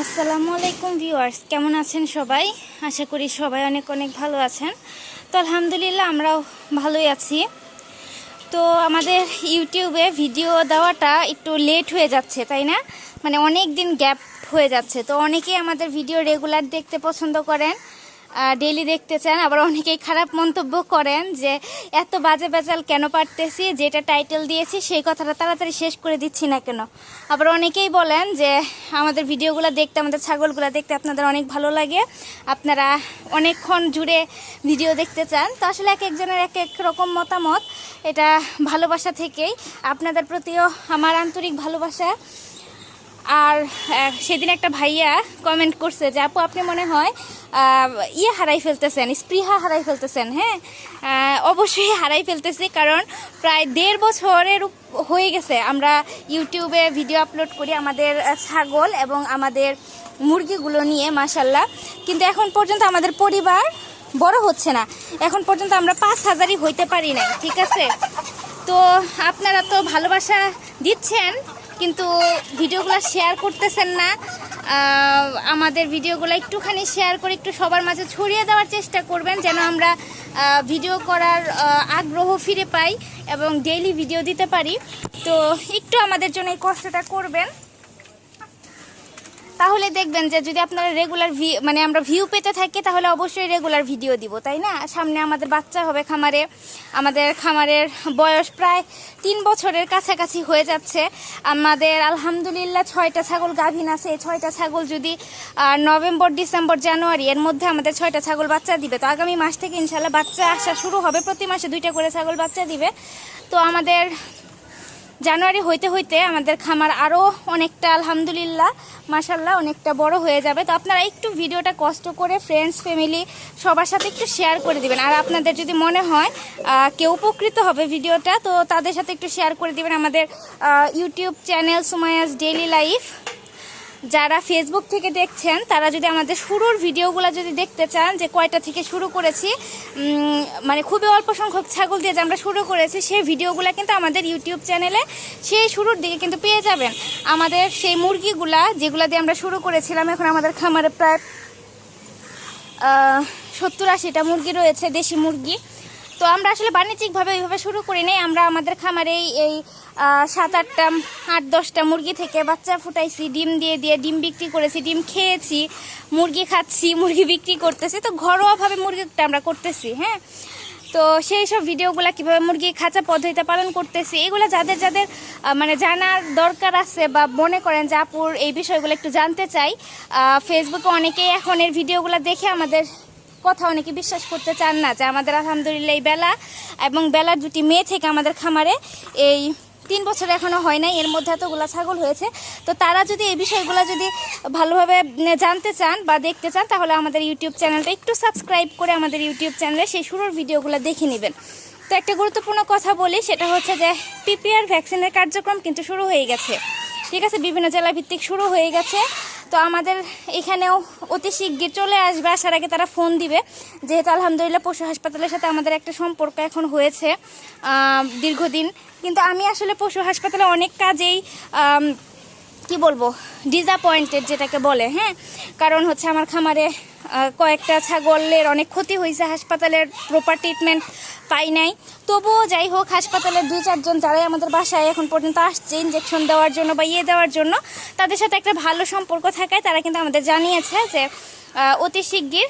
আসসালামু আলাইকুম ভিউয়ার্স, কেমন আছেন সবাই? আশা করি সবাই অনেক অনেক ভালো আছেন। তো আলহামদুলিল্লাহ আমরাও ভালোই আছি। তো আমাদের ইউটিউবে ভিডিও দেওয়াটা একটু লেট হয়ে যাচ্ছে, তাই না? মানে অনেক দিন গ্যাপ হয়ে যাচ্ছে। তো অনেকেই আমাদের ভিডিও রেগুলার দেখতে পছন্দ করেন। ডেলি দেখতে চান। আবার অনেকেই খারাপ মন্তব্য করেন যে, এত বাজে বেজাল কেন পারতেছি? যেটা টাইটেল দিয়েছি, সেই কথাটা তাড়াতাড়ি শেষ করে দিচ্ছি না কেন? আবার অনেকেই বলেন যে, আমাদের ভিডিওগুলো দেখতে, আমাদের ছাগলগুলো দেখতে আপনাদের অনেক ভালো লাগে। আপনারা অনেকক্ষণ জুড়ে ভিডিও দেখতে চান। তো আসলে এক একজনের এক এক রকম মতামত। এটা ভালোবাসা থেকেই। আপনাদের প্রতিও আমার আন্তরিক ভালোবাসা। আর সেদিন একটা ভাইয়া কমেন্ট করছে যে, আপু, আপনি মনে হয় ইয়ে হারাই ফেলতেছেন, স্পৃহা হারাই ফেলতেছেন হ্যাঁ? অবশ্যই হারাই ফেলতেছি কারণ প্রায় দেড় বছরের হয়ে গেছে আমরা ইউটিউবে ভিডিও আপলোড করি আমাদের ছাগল এবং আমাদের মুরগিগুলো নিয়ে মাসাল্লাহ কিন্তু এখন পর্যন্ত আমাদের পরিবার বড় হচ্ছে না। এখন পর্যন্ত আমরা পাঁচ হাজারই হইতে পারি নাই, ঠিক আছে? তো আপনারা তো ভালোবাসা দিচ্ছেন কিন্তু ভিডিওগুলো শেয়ার করতেছেন না। আমাদের ভিডিওগুলো একটুখানি শেয়ার করে একটু সবার মাঝে ছড়িয়ে দেওয়ার চেষ্টা করবেন, যেন আমরা ভিডিও করার আগ্রহ ফিরে পাই এবং ডেইলি ভিডিও দিতে পারি। তো একটু আমাদের জন্য এই কষ্টটা করবেন। তাহলে দেখবেন যে যদি আপনারা রেগুলার মানে আমরা ভিউ পেতে থাকি, তাহলে অবশ্যই রেগুলার ভিডিও দিব, তাই না? সামনে আমাদের বাচ্চা হবে খামারে। আমাদের খামারের বয়স প্রায় তিন বছরের কাছাকাছি হয়ে যাচ্ছে। আমাদের আলহামদুলিল্লাহ ছয়টা ছাগল গাভিন আছে। এই ছয়টা ছাগল যদি নভেম্বর, ডিসেম্বর, জানুয়ারি, এর মধ্যে আমাদের ছয়টা ছাগল বাচ্চা দিবে। তো আগামী মাস থেকে ইনশাল্লাহ বাচ্চা আসা শুরু হবে। প্রতি মাসে দুইটা করে ছাগল বাচ্চা দিবে। তো আমাদের জানুয়ারি হইতে হইতে আমাদের খামার আরও অনেকটা, আলহামদুলিল্লাহ মাসাল্লাহ অনেকটা বড় হয়ে যাবে। তো আপনারা একটু ভিডিওটা কষ্ট করে ফ্রেন্ডস ফ্যামিলি সবার সাথে একটু শেয়ার করে দিবেন। আর আপনাদের যদি মনে হয় কেউ উপকৃত হবে ভিডিওটা, তো তাদের সাথে একটু শেয়ার করে দিবেন আমাদের YouTube channel Sumaya's daily life যারা ফেসবুক থেকে দেখছেন, তারা যদি আমাদের শুরুর ভিডিওগুলো যদি দেখতে চান যে কয়টা থেকে শুরু করেছি মানে খুবই অল্প সংখ্যক ছাগল দিয়ে যে আমরা শুরু করেছি, সেই ভিডিওগুলো কিন্তু আমাদের ইউটিউব চ্যানেলে সেই শুরুর দিকে কিন্তু পেয়ে যাবেন। আমাদের সেই মুরগিগুলা যেগুলো দিয়ে আমরা শুরু করেছিলাম, এখন আমাদের খামারে প্রায় সত্তর আশিটা মুরগি রয়েছে, দেশি মুরগি। তো আমরা আসলে বাণিজ্যিকভাবে ওইভাবে শুরু করি নাই। আমরা আমাদের খামারেই এই সাত আটটা, আট দশটা মুরগি থেকে বাচ্চা ফুটাইছি, ডিম দিয়ে দিয়ে ডিম বিক্রি করেছি, ডিম খেয়েছি, মুরগি খাচ্ছি, মুরগি বিক্রি করতেছি। তো ঘরোয়াভাবে মুরগিটা আমরা করতেছি হ্যাঁ? তো সেই সব ভিডিওগুলো কীভাবে মুরগি খাঁচা পদ্ধতিতে পালন করতেছি, এগুলো যাদের যাদের মানে জানার দরকার আছে বা মনে করেন যে আপুর এই বিষয়গুলো একটু জানতে চাই ফেসবুকে অনেকেই এখন এর ভিডিওগুলো দেখে আমাদের কথা অনেকে বিশ্বাস করতে চান না যে আমাদের আলহামদুলিল্লাহ এই বেলা এবং বেলার দুটি মেয়ে থেকে আমাদের খামারে এই তিন বছর এখনও হয় নাই, এর মধ্যে এতগুলো ছাগল হয়েছে। তো তারা যদি এই বিষয়গুলো যদি ভালোভাবে জানতে চান বা দেখতে চান, তাহলে আমাদের ইউটিউব চ্যানেলটা একটু সাবস্ক্রাইব করে আমাদের ইউটিউব চ্যানেলে সেই শুরুর ভিডিওগুলো দেখে নেবেন। তো একটা গুরুত্বপূর্ণ কথা বলি, সেটা হচ্ছে যে পিপিআর ভ্যাকসিনের কার্যক্রম কিন্তু শুরু হয়ে গেছে। ঠিক আছে, বিভিন্ন জেলা ভিত্তিক শুরু হয়ে গেছে। তো আমাদের এখানেও অতি শিগগির চলে আসবে। আসার আগে তারা ফোন দিবে। যেহেতু আলহামদুলিল্লাহ পশু হাসপাতালের সাথে আমাদের একটা সম্পর্ক এখন হয়েছে দীর্ঘদিন। কিন্তু আমি আসলে পশু হাসপাতালে অনেক কাজেই কি বলব ডিসঅ্যাপয়েন্টেড যেটাকে বলে হ্যাঁ? কারণ হচ্ছে আমার খামারে কয়েকটা ছাগলের অনেক ক্ষতি হয়েছে, হাসপাতালের প্রপার ট্রিটমেন্ট পাই নাই। তবুও যাই হোক, হাসপাতালের দুই, চারজন যারাই আমাদের বাসায় এখন পর্যন্ত আসছে ইঞ্জেকশন দেওয়ার জন্য বা ইয়ে দেওয়ার জন্য, তাদের সাথে একটা ভালো সম্পর্ক থাকায় তারা কিন্তু আমাদের জানিয়েছে যে অতি শিগগির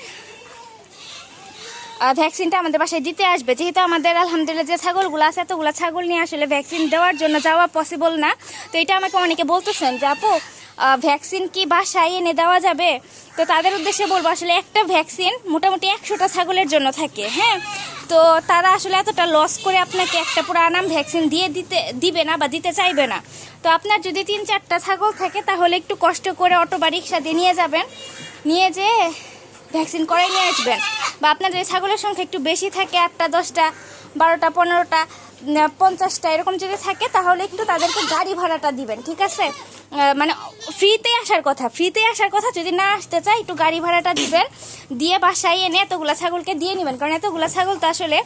ভ্যাকসিনটা আমাদের বাসায় দিতে আসবে। যেহেতু আমাদের, আলহামদুলিল্লাহ, যে ছাগলগুলো আছে, এতগুলো ছাগল নিয়ে আসলে ভ্যাকসিন দেওয়ার জন্য যাওয়া পসিবল না। তো এটা আমাকে অনেকে বলতেছেন যে, আপু ভ্যাকসিন কি বাসায় এনে দেওয়া যাবে? তো তাদের উদ্দেশ্যে বলব, আসলে একটা ভ্যাকসিন মোটামুটি একশোটা ছাগলের জন্য থাকে হ্যাঁ? তো তারা আসলে এতটা লস করে আপনাকে একটা পুরো আনাম ভ্যাকসিন দিয়ে দিতে, দিবে না বা দিতে চাইবে না। তো আপনার যদি তিন চারটা ছাগল থাকে, তাহলে একটু কষ্ট করে অটো বা রিক্সা দিয়ে নিয়ে যাবেন। নিয়ে যেয়ে ভ্যাকসিন করাই নিয়ে আসবেন বা আপনার যদি ছাগলের সংখ্যা একটু বেশি থাকে, আটটা, দশটা, বারোটা, পনেরোটা পঞ্চাশটা, এরকম যদি থাকে, তাহলে একটু তাদেরকে গাড়ি ভাড়াটা দিবেন, ঠিক আছে? মানে ফ্রিতে আসার কথা, ফ্রিতে আসার কথা যদি না আসতে চায়, একটু গাড়ি ভাড়াটা দিবেন, দিয়ে বাসায় এনে এতগুলা ছাগলকে দিয়ে নেবেন। কারণ এতগুলা ছাগল তো আসলে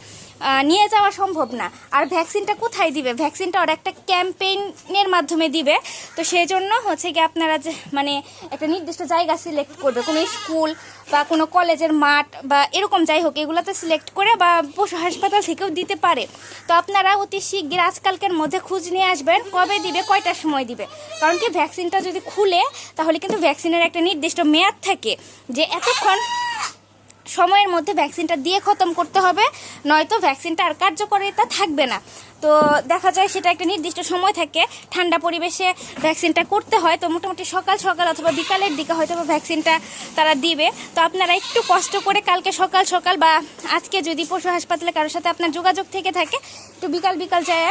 নিয়ে যাওয়া সম্ভব না। আর ভ্যাকসিনটা কোথায় দিবে? ভ্যাকসিনটা ওরা একটা ক্যাম্পেইনের মাধ্যমে দিবে। তো সেই জন্য হচ্ছে কি আপনারা যে মানে একটা নির্দিষ্ট জায়গা সিলেক্ট করবে। কোনো স্কুল বা কোনো কলেজের মাঠ বা এরকম যাই হোক, এগুলোতে সিলেক্ট করে বা পশু হাসপাতাল থেকেও দিতে পারে। তো আপনারা অতি শীঘ্র আজকালকের মধ্যে খোঁজ নিয়ে আসবেন, কবে দিবে, কয়টার সময় দিবে। কারণ কি, ভ্যাকসিনটা যদি খুলে, তাহলে কিন্তু ভ্যাকসিনের একটা নির্দিষ্ট মেয়াদ থাকে যে এতক্ষণ সময়ের মধ্যে ভ্যাকসিনটা দিয়ে খতম করতে হবে, নয়তো ভ্যাকসিনটা আর কার্যকারিতা থাকবে না। তো দেখা যায় সেটা একটা নির্দিষ্ট সময় থাকে, ঠান্ডা পরিবেশে ভ্যাকসিনটা করতে হয়, তো মোটামুটি সকাল সকাল অথবা বিকালের দিকে হয়তো ভ্যাকসিনটা তারা দিবে। তো আপনারা একটু কষ্ট করে কালকে সকাল সকাল বা আজকে যদি পশু হাসপাতালে কারোর সাথে আপনার যোগাযোগ থেকে থাকে, একটু বিকাল বিকাল যায়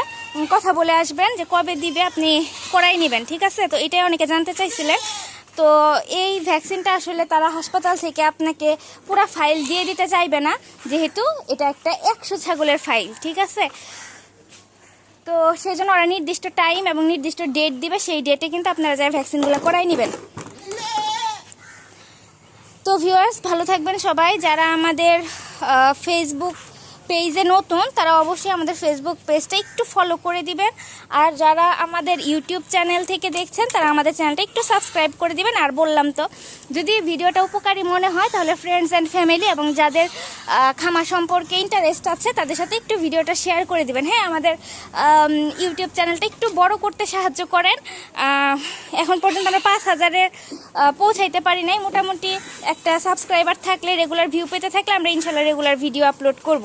কথা বলে আসবেন যে কবে দিবে, আপনি করাই নেবেন, ঠিক আছে? তো এটাই অনেকে জানতে চাইছিলেন। তো এই ভ্যাকসিনটা আসলে তারা হাসপাতাল থেকে আপনাকে পুরো ফাইল দিয়ে দিতে চাইবে না, যেহেতু এটা একটা একশো ছাগলের ফাইল, ঠিক আছে? তো সেই জন্য ওরা নির্দিষ্ট টাইম এবং নির্দিষ্ট ডেট দিবে, সেই ডেটে কিন্তু আপনারা যাই ভ্যাকসিনগুলো করাই নেবেন। তো ভিউয়ার্স, ভালো থাকবেন সবাই। যারা আমাদের ফেসবুক পেজে নতুন, তারা অবশ্যই আমাদের ফেসবুক পেজটা একটু ফলো করে দিবেন। আর যারা আমাদের ইউটিউব চ্যানেল থেকে দেখছেন, তারা আমাদের চ্যানেলটা একটু সাবস্ক্রাইব করে দিবেন। আর বললাম তো, যদি ভিডিওটা উপকারী মনে হয়, তাহলে ফ্রেন্ডস অ্যান্ড ফ্যামিলি এবং যাদের খামার সম্পর্কে ইন্টারেস্ট আছে, তাদের সাথে একটু ভিডিওটা শেয়ার করে দিবেন। হ্যাঁ আমাদের ইউটিউব চ্যানেলটা একটু বড় করতে সাহায্য করেন। এখন পর্যন্ত আমরা পাঁচ হাজারের পৌঁছাইতে পারি নাই। মোটামুটি একটা সাবস্ক্রাইবার থাকলে রেগুলার ভিউ পেতে থাকলে আমরা ইনশাল্লাহ রেগুলার ভিডিও আপলোড করব।